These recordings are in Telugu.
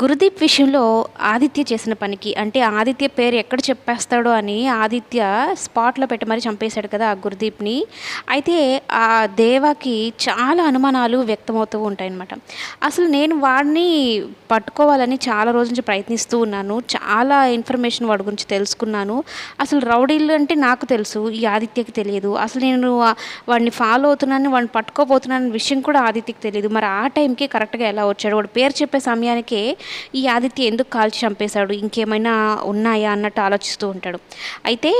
గురుదీప్ విషయంలో ఆదిత్య చేసిన పనికి అంటే ఆదిత్య పేరు ఎక్కడ చెప్పేస్తాడో అని ఆదిత్య స్పాట్లో పెట్టి మరీ చంపేశాడు కదా ఆ గురుదీప్ని. అయితే ఆ దేవాకి చాలా అనుమానాలు వ్యక్తమవుతూ ఉంటాయన్నమాట. అసలు నేను వాడిని పట్టుకోవాలని చాలా రోజుల నుంచి ప్రయత్నిస్తూ ఉన్నాను. చాలా ఇన్ఫర్మేషన్ వాడి గురించి తెలుసుకున్నాను. అసలు రౌడీలు అంటే నాకు తెలుసు ఈ ఆదిత్యకి తెలియదు. అసలు నేను వాడిని ఫాలో అవుతున్నాను వాడిని పట్టుకోబోతున్నాను విషయం కూడా ఆదిత్యకి తెలియదు. మరి ఆ టైంకి కరెక్ట్గా ఎలా వచ్చాడు? వాడు పేరు చెప్పే సమయానికే ఈ ఆదిత్య ఎందుకు కాల్చి చంపేశాడు? ఇంకేమైనా ఉన్నాయా? అన్నట్టు ఆలోచిస్తూ ఉంటాడు. అయితే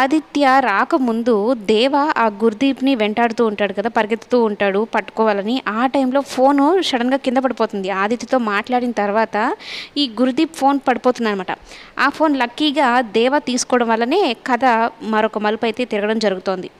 ఆదిత్య రాకముందు దేవ ఆ గుర్దీప్ని వెంటాడుతూ ఉంటాడు కదా పరిగెత్తుతూ ఉంటాడు పట్టుకోవాలని. ఆ టైంలో ఫోను సడన్గా కింద పడిపోతుంది. ఆదిత్యతో మాట్లాడిన తర్వాత ఈ గురుదీప్ ఫోన్ పడిపోతుంది అనమాట ఆ ఫోన్ లక్కీగా దేవ తీసుకోవడం వల్లనే కథ మరొక మలుపు అయితే తిరగడం జరుగుతోంది.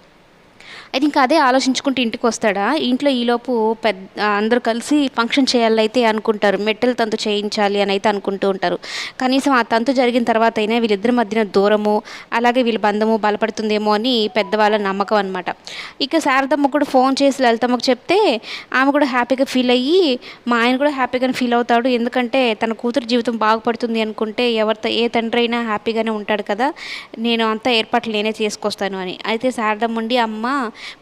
అయితే ఇంకా అదే ఆలోచించుకుంటూ ఇంటికి వస్తాడా? ఇంట్లో ఈలోపు పెద్ద అందరూ కలిసి ఫంక్షన్ చేయాలైతే అనుకుంటారు. మెట్టెల తంతు చేయించాలి అని అయితే అనుకుంటూ ఉంటారు. కనీసం ఆ తంతు జరిగిన తర్వాత అయినా వీళ్ళిద్దరి మధ్యన దూరము అలాగే వీళ్ళ బంధము బలపడుతుందేమో అని పెద్దవాళ్ళ నమ్మకం అనమాట ఇక శారదమ్మ కూడా ఫోన్ చేసి లలితమ్మకు చెప్తే ఆమె కూడా హ్యాపీగా ఫీల్ అయ్యి మా ఆయన కూడా హ్యాపీగానే ఫీల్ అవుతాడు. ఎందుకంటే తన కూతురు జీవితం బాగుపడుతుంది అనుకుంటే ఎవరితో ఏ తండ్రి అయినా హ్యాపీగానే ఉంటాడు కదా. నేను అంతా ఏర్పాట్లు నేనే చేసుకొస్తాను అని. అయితే శారదమ్మ ఉండి అమ్మ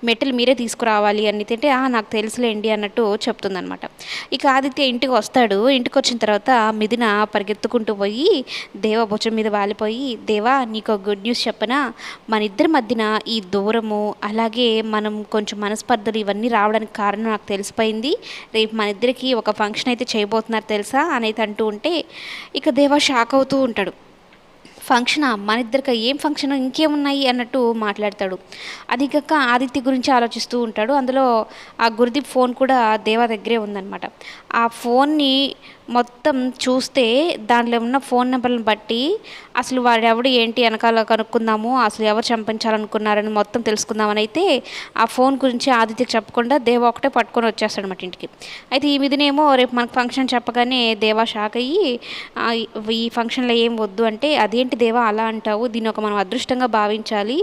మెటల్ మీరే తీసుకురావాలి అని తింటే "ఆ, నాకు తెలుసులేండి అన్నట్టు చెప్తుందనమాట ఇక ఆదిత్య ఇంటికి వస్తాడు. ఇంటికి వచ్చిన తర్వాత మిదిన పరిగెత్తుకుంటూ పోయి దేవ భుజం మీద వాలిపోయి దేవా నీకు గుడ్ న్యూస్ చెప్పనా? మన ఇద్దరి మధ్యన ఈ దూరము అలాగే మనం కొంచెం మనస్పర్ధలు ఇవన్నీ రావడానికి కారణం నాకు తెలిసిపోయింది. రేపు మన ఇద్దరికి ఒక ఫంక్షన్ అయితే చేయబోతున్నారు తెలుసా? అని అయితే అంటూ ఉంటే ఇక దేవా షాక్ అవుతూ ఉంటాడు. ఫంక్షనా? మన ఇద్దరికి ఏం ఫంక్షన్? ఇంకేమున్నాయి? అన్నట్టు మాట్లాడతాడు. అది కాక ఆదిత్య గురించి ఆలోచిస్తూ ఉంటాడు. అందులో ఆ గురుదీప్ ఫోన్ కూడా దేవా దగ్గరే ఉందన్నమాట. ఆ ఫోన్ని మొత్తం చూస్తే దాంట్లో ఉన్న ఫోన్ నెంబర్ని బట్టి అసలు వాడెవడు ఏంటి వెనకాల కనుక్కుందాము అసలు ఎవరు చంపించాలనుకున్నారని మొత్తం తెలుసుకుందామని అయితే ఆ ఫోన్ గురించి ఆదిత్యకి చెప్పకుండా దేవా ఒకటే పట్టుకొని వచ్చేస్తాడు అనమాట ఇంటికి. అయితే ఈ మీదనేమో రేపు మనకు ఫంక్షన్ చెప్పగానే దేవా షాక్ అయ్యి ఈ ఫంక్షన్లో ఏం వద్దు అంటే అదేంటి దేవా అలా అంటావు దీన్ని ఒక మనం అదృష్టంగా భావించాలి.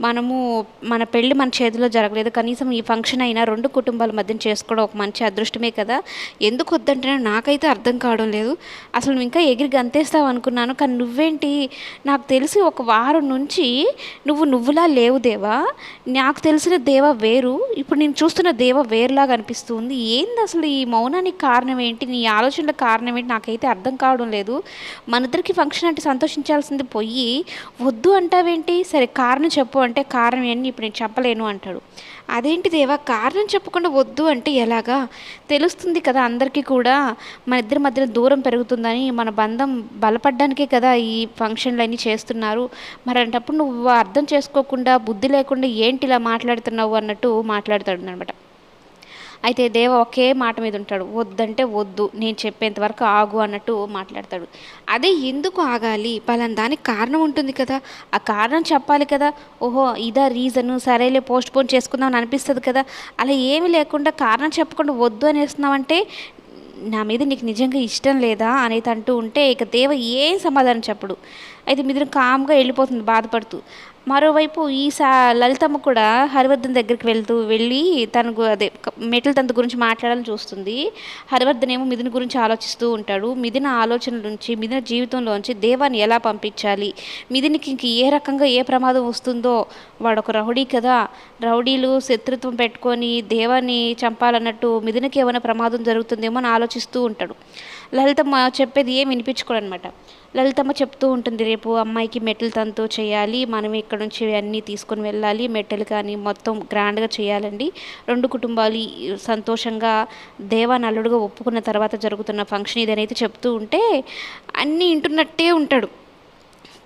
మనము మన పెళ్ళి మన చేతిలో జరగలేదు. కనీసం ఈ ఫంక్షన్ అయినా రెండు కుటుంబాల మధ్య చేసుకోవడం ఒక మంచి అదృష్టమే కదా. ఎందుకు వద్దంటే నాకైతే అర్థం కావడం లేదు. అసలు నువ్వు ఇంకా ఎగిరి గంతేస్తావు అనుకున్నాను. కానీ నువ్వేంటి? నాకు తెలిసి ఒక వారం నుంచి నువ్వు నువ్వులా లేవు దేవా. నాకు తెలిసిన దేవ వేరు. ఇప్పుడు నేను చూస్తున్న దేవ వేరులాగా అనిపిస్తుంది. ఏంది అసలు ఈ మౌనానికి కారణం ఏంటి? నీ ఆలోచనల కారణం ఏంటి? నాకైతే అర్థం కావడం లేదు. మన ఇద్దరికి ఫంక్షన్ అంటే సంతోషించాల్సింది పోయి వద్దు అంటావేంటి? సరే కారణం చెప్పు అంటే కారణం ఏంటి ఇప్పుడు నేను చెప్పలేను అంటాడు. అదేంటి దేవా? కారణం చెప్పకుండా వద్దు అంటే ఎలాగా? తెలుస్తుంది కదా అందరికీ కూడా మన ఇద్దరి మధ్యన దూరం పెరుగుతుందని మన బంధం బలపడడానికే కదా ఈ ఫంక్షన్లు అన్నీ చేస్తున్నారు. మరి అంటప్పుడు నువ్వు అర్థం చేసుకోకుండా బుద్ధి లేకుండా ఏంటి ఇలా మాట్లాడుతున్నావు అన్నట్టు మాట్లాడతాడు అనమాట అయితే దేవ ఒకే మాట మీద ఉంటాడు. వద్దంటే వద్దు నేను చెప్పేంత వరకు ఆగు అన్నట్టు మాట్లాడతాడు. అదే ఎందుకు ఆగాలి? పలాన దానికి కారణం ఉంటుంది కదా. ఆ కారణం చెప్పాలి కదా. ఓహో ఇదా రీజను. సరేలే పోస్ట్ పోన్ చేసుకుందాం అని అనిపిస్తుంది కదా. అలా ఏమీ లేకుండా కారణం చెప్పకుండా వద్దు అనేస్తున్నామంటే నా మీద నీకు నిజంగా ఇష్టం లేదా అనేది అంటూ ఉంటే ఇక దేవ ఏం సమాధానం చెప్పడు. అయితే మీద కామ్గా వెళ్ళిపోతుంది బాధపడుతూ. మరోవైపు ఈ సా లలితమ్మ కూడా హరివర్ధన్ దగ్గరికి వెళ్తూ వెళ్ళి తనకు అదే క- మెట్ల తంతు గురించి మాట్లాడాలని చూస్తుంది. హరివర్ధన్ ఏమో మిథున గురించి ఆలోచిస్తూ ఉంటాడు. మిథున ఆలోచన నుంచి మిథున జీవితంలోంచి దేవాన్ని ఎలా పంపించాలి? మిథునికి ఇంక ఏ రకంగా ఏ ప్రమాదం వస్తుందో వాడు ఒక రౌడీ కదా. రౌడీలు శత్రుత్వం పెట్టుకొని దేవాన్ని చంపాలన్నట్టు మిథునకి ఏమైనా ప్రమాదం జరుగుతుందేమో అని ఆలోచిస్తూ ఉంటాడు. లలితమ్మ చెప్పేది ఏం వినిపించుకోడు అనమాట లలితమ్మ చెప్తూ ఉంటుంది రేపు అమ్మాయికి మెట్లు తంతు చేయాలి మనం ఇక్కడ నుంచి అన్నీ తీసుకొని వెళ్ళాలి మెట్టెలు కానీ మొత్తం గ్రాండ్గా చేయాలండి. రెండు కుటుంబాలు సంతోషంగా దేవా నల్లుడుగా ఒప్పుకున్న తర్వాత జరుగుతున్న ఫంక్షన్ ఇదనైతే చెప్తూ ఉంటే అన్నీ వింటున్నట్టే ఉంటాడు.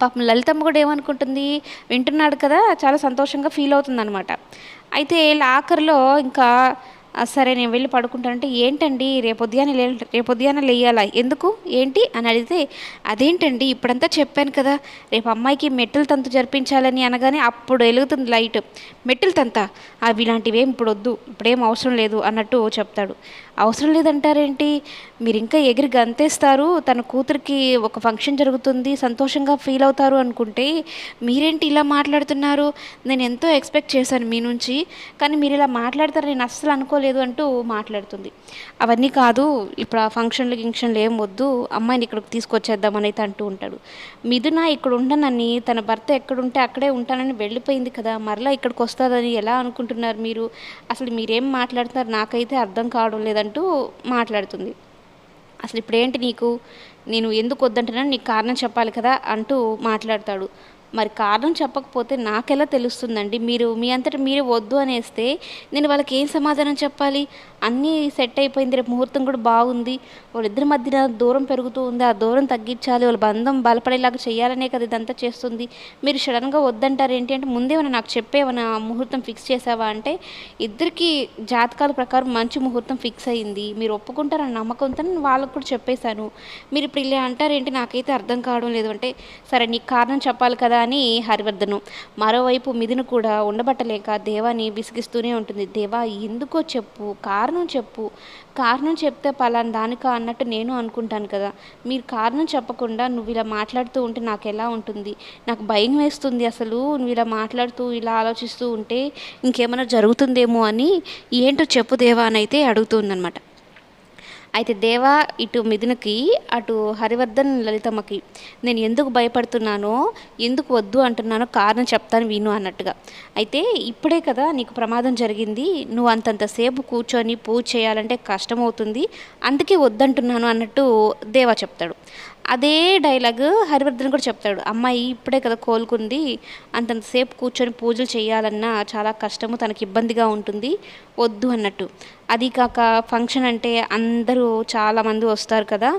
పాపం లలితమ్మ కూడా ఏమనుకుంటుంది వింటున్నాడు కదా చాలా సంతోషంగా ఫీల్ అవుతుందన్నమాట అయితే ఆఖరిలో ఇంకా సరే నేను వెళ్ళి పడుకుంటానంటే ఏంటండి రేపొద్దుగానే లే రేపు లేయాలా? ఎందుకు? ఏంటి? అని అడిగితే అదేంటండి ఇప్పుడంతా చెప్పాను కదా రేపు అమ్మాయికి మెట్టెల తంతు జరిపించాలని అనగానే అప్పుడు వెలుగుతుంది లైట్. మెట్టెల తంత? అవి ఇలాంటివేం ఇప్పుడు వద్దు ఇప్పుడేం అవసరం లేదు అన్నట్టు చెప్తాడు. అవసరం లేదంటారేంటి? మీరు ఇంకా ఎగిరి గంతేస్తారు తన కూతురికి ఒక ఫంక్షన్ జరుగుతుంది సంతోషంగా ఫీల్ అవుతారు అనుకుంటే మీరేంటి ఇలా మాట్లాడుతున్నారు? నేను ఎంతో ఎక్స్పెక్ట్ చేశాను మీ నుంచి కానీ మీరు ఇలా మాట్లాడతారు నేను అస్సలు అనుకోలేదు అంటూ మాట్లాడుతుంది. అవన్నీ కాదు ఇప్పుడు ఆ ఫంక్షన్లు గింక్షన్లు ఏం వద్దు అమ్మాయిని ఇక్కడికి తీసుకొచ్చేద్దామని అయితే అంటూ ఉంటాడు. మిథున ఇక్కడ ఉండనని తన భర్త ఎక్కడుంటే అక్కడే ఉంటానని వెళ్ళిపోయింది కదా మరలా ఇక్కడికి వస్తుందని ఎలా అనుకుంటున్నారు మీరు? అసలు మీరేం మాట్లాడుతున్నారు? నాకైతే అర్థం కావడం వద్దంటూ మాట్లాడుతుంది. అసలు ఇప్పుడేంటి నీకు? నేను ఎందుకు వద్దంటున్నాను నీకు కారణం చెప్పాలి కదా అంటూ మాట్లాడతాడు. మరి కారణం చెప్పకపోతే నాకెలా తెలుస్తుందండి? మీరు మీ అంతటి మీరే వద్దు అనేస్తే నేను వాళ్ళకి ఏం సమాధానం చెప్పాలి? అన్నీ సెట్ అయిపోయింది రేపు ముహూర్తం కూడా బాగుంది. వాళ్ళిద్దరి మధ్యన దూరం పెరుగుతూ ఉంది ఆ దూరం తగ్గించాలి వాళ్ళ బంధం బలపడేలాగా చేయాలనే కదా ఇదంతా చేస్తుంది. మీరు సడన్గా వద్దంటారు ఏంటి అంటే ముందేమైనా నాకు చెప్పేమైనా ముహూర్తం ఫిక్స్ చేసావా అంటే ఇద్దరికి జాతకాల ప్రకారం మంచి ముహూర్తం ఫిక్స్ అయ్యింది మీరు ఒప్పుకుంటారని నమ్మకంతో నేను వాళ్ళకు కూడా చెప్పేశాను. మీరు ఇప్పుడు ఇలా అంటారేంటి నాకైతే అర్థం కావడం లేదు అంటే సరే నీకు కారణం చెప్పాలి కదా అని హరివర్ధను. మరోవైపు మిథును కూడా ఉండబట్టలేక దేవాని విసిగిస్తూనే ఉంటుంది. దేవా ఎందుకో చెప్పు కారణం చెప్పు. కారణం చెప్తే పలానా దానికా అన్నట్టు నేను అనుకుంటాను కదా. మీరు కారణం చెప్పకుండా నువ్వు ఇలా మాట్లాడుతూ ఉంటే నాకు ఎలా ఉంటుంది? నాకు భయం వేస్తుంది అసలు. నువ్వు ఇలా మాట్లాడుతూ ఇలా ఆలోచిస్తూ ఉంటే ఇంకేమైనా జరుగుతుందేమో అని ఏంటో చెప్పు దేవా అని అయితే అడుగుతుందనమాట అయితే దేవా ఇటు మిథునకి అటు హరివర్ధన్ లలితమ్మకి నేను ఎందుకు భయపడుతున్నానో ఎందుకు వద్దు అంటున్నానో కారణం చెప్తాను విను అన్నట్టుగా. అయితే ఇప్పుడే కదా నీకు ప్రమాదం జరిగింది నువ్వు అంతంతసేపు కూర్చొని పూజ చేయాలంటే కష్టమవుతుంది అందుకే వద్దంటున్నాను అన్నట్టు దేవా చెప్తాడు. అదే డైలాగ్ హరివర్ధన్ కూడా చెప్తాడు. అమ్మాయి ఇప్పుడే కదా కోలుకుంది అంతంతసేపు కూర్చొని పూజలు చేయాలన్నా చాలా కష్టము తనకి ఇబ్బందిగా ఉంటుంది వద్దు అన్నట్టు. అది కాక ఫంక్షన్ అంటే అందరూ చాలామంది వస్తారు కదా.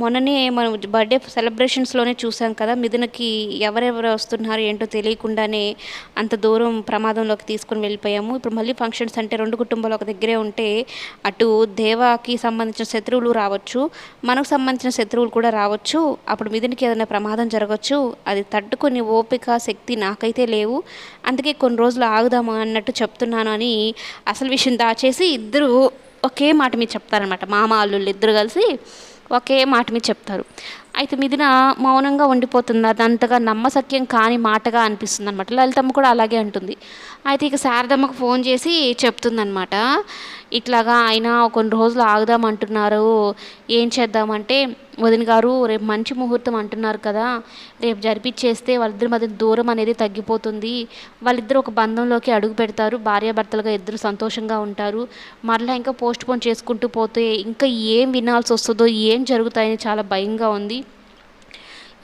మొన్ననే మనం బర్త్డే సెలబ్రేషన్స్లోనే చూసాం కదా మిథునకి ఎవరెవరు వస్తున్నారు ఏంటో తెలియకుండానే అంత దూరం ప్రమాదంలోకి తీసుకొని వెళ్ళిపోయాము. ఇప్పుడు మళ్ళీ ఫంక్షన్స్ అంటే రెండు కుటుంబాలు ఒక దగ్గరే ఉంటే అటు దేవాకి సంబంధించిన శత్రువులు రావచ్చు మనకు సంబంధించిన శత్రువులు కూడా రావచ్చు. అప్పుడు మిథునికి ఏదైనా ప్రమాదం జరగవచ్చు అది తట్టుకుని ఓపిక శక్తి నాకైతే లేవు. అందుకే కొన్ని రోజులు ఆగుదామా అన్నట్టు చెప్తున్నాను అని అసలు విషయం దాచేసి ఇద్దరు ఒకే మాట మీద చెప్తారనమాట మామ అల్లుళ్ళు ఇద్దరు కలిసి ఒకే మాట మీద చెప్తారు. అయితే మిదిన మౌనంగా ఉండిపోతుంది. అది అంతగా నమ్మసక్యం కాని మాటగా అనిపిస్తుంది అనమాట లలితమ్మ కూడా అలాగే అంటుంది. అయితే ఇక శారదమ్మకు ఫోన్ చేసి చెప్తుందనమాట ఇట్లాగా ఆయన కొన్ని రోజులు ఆగుదామంటున్నారు ఏం చేద్దామంటే వదిన గారు రేపు మంచి ముహూర్తం అంటున్నారు కదా. రేపు జరిపించేస్తే వాళ్ళిద్దరి మధ్య దూరం అనేది తగ్గిపోతుంది. వాళ్ళిద్దరు ఒక బంధంలోకి అడుగు పెడతారు. భార్యాభర్తలుగా ఇద్దరు సంతోషంగా ఉంటారు. మరలా ఇంకా పోస్ట్ పోన్ చేసుకుంటూ పోతే ఇంకా ఏం వినాల్సి వస్తుందో ఏం జరుగుతాయని చాలా భయంగా ఉంది.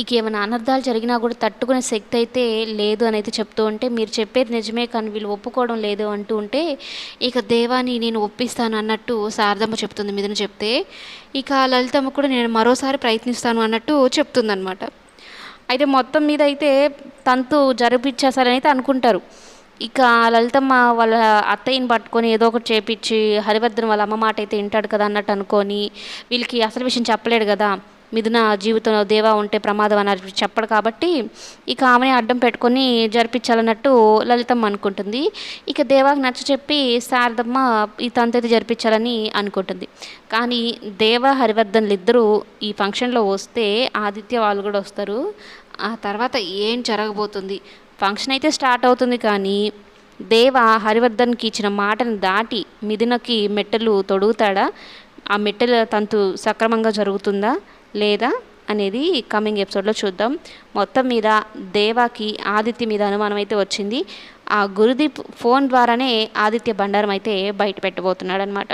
ఇక ఏమైనా అనర్థాలు జరిగినా కూడా తట్టుకునే శక్తి అయితే లేదు అని అయితే చెప్తూ ఉంటే మీరు చెప్పేది నిజమే కానీ వీళ్ళు ఒప్పుకోవడం లేదు అంటూ ఉంటే ఇక దేవాని నేను ఒప్పిస్తాను అన్నట్టు శారదమ్మ చెప్తుంది మీదన చెప్తే. ఇక లలితమ్మ కూడా నేను మరోసారి ప్రయత్నిస్తాను అన్నట్టు చెప్తుందనమాట అయితే మొత్తం మీద అయితే తంతు జరిపించేసారని అయితే అనుకుంటారు. ఇక లలితమ్మ వాళ్ళ అత్తయ్యని పట్టుకొని ఏదో ఒకటి చేపించి హరివర్ధన్ వాళ్ళ అమ్మ మాట అయితే వింటాడు కదా అన్నట్టు అనుకొని వీళ్ళకి అసలు విషయం చెప్పలేడు కదా. మిథున జీవితంలో దేవా ఉంటే ప్రమాదం అని చెప్పడు కాబట్టి ఇక ఆమెని అడ్డం పెట్టుకొని జరిపించాలన్నట్టు లలితమ్మ అనుకుంటుంది. ఇక దేవాకి నచ్చ చెప్పి శారదమ్మ ఈ తంతైతే జరిపించాలని అనుకుంటుంది. కానీ దేవ హరివర్ధన్లు ఇద్దరూ ఈ ఫంక్షన్లో వస్తే ఆదిత్య వాళ్ళు కూడా వస్తారు. ఆ తర్వాత ఏం జరగబోతుంది? ఫంక్షన్ అయితే స్టార్ట్ అవుతుంది కానీ దేవ హరివర్ధన్కి ఇచ్చిన మాటను దాటి మిథునకి మెట్టలు తొడుగుతాడా? ఆ మెట్టెల తంతు సక్రమంగా జరుగుతుందా? లేదా అనేది కమింగ్ ఎపిసోడ్లో చూద్దాం. మొత్తం మీద దేవాకి ఆదిత్య మీద అనుమానం అయితే వచ్చింది. ఆ గురుదీప్ ఫోన్ ద్వారానే ఆదిత్య బండారం అయితే బయట పెట్టబోతున్నాడు అనమాట